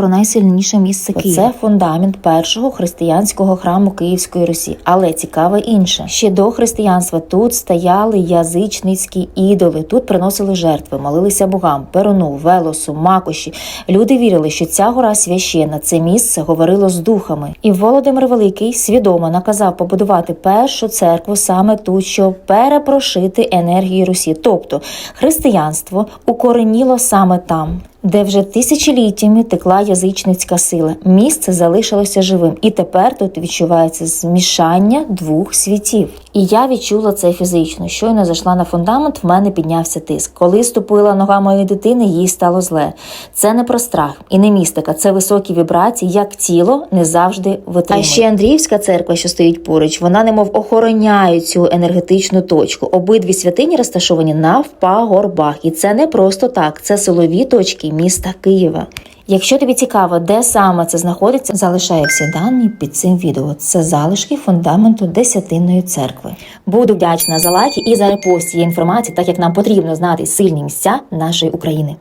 про найсильніше місце Києва. Це фундамент першого християнського храму Київської Русі. Але цікаве інше. Ще до християнства тут стояли язичницькі ідоли. Тут приносили жертви, молилися богам, перуну, велосу, макоші. Люди вірили, що ця гора священна, це місце говорило з духами. І Володимир Великий свідомо наказав побудувати першу церкву саме тут, щоб перепрошити енергії Русі. Тобто християнство укореніло саме там. Де вже тисячоліттями текла язичницька сила, місце залишилося живим, і тепер тут відчувається змішання двох світів. І я відчула це фізично. Щойно зайшла на фундамент, в мене піднявся тиск. Коли ступила нога моєї дитини, їй стало зле. Це не про страх і не містика, це високі вібрації, як тіло не завжди витримує. А ще Андріївська церква, що стоїть поруч, вона немов охороняє цю енергетичну точку. Обидві святині розташовані на впагорбах, і це не просто так, це силові точки міста Києва. Якщо тобі цікаво, де саме це знаходиться, залишаю всі дані під цим відео. Це залишки фундаменту Десятинної церкви. Буду вдячна за лайки і за репост цієї інформації, так як нам потрібно знати сильні місця нашої України.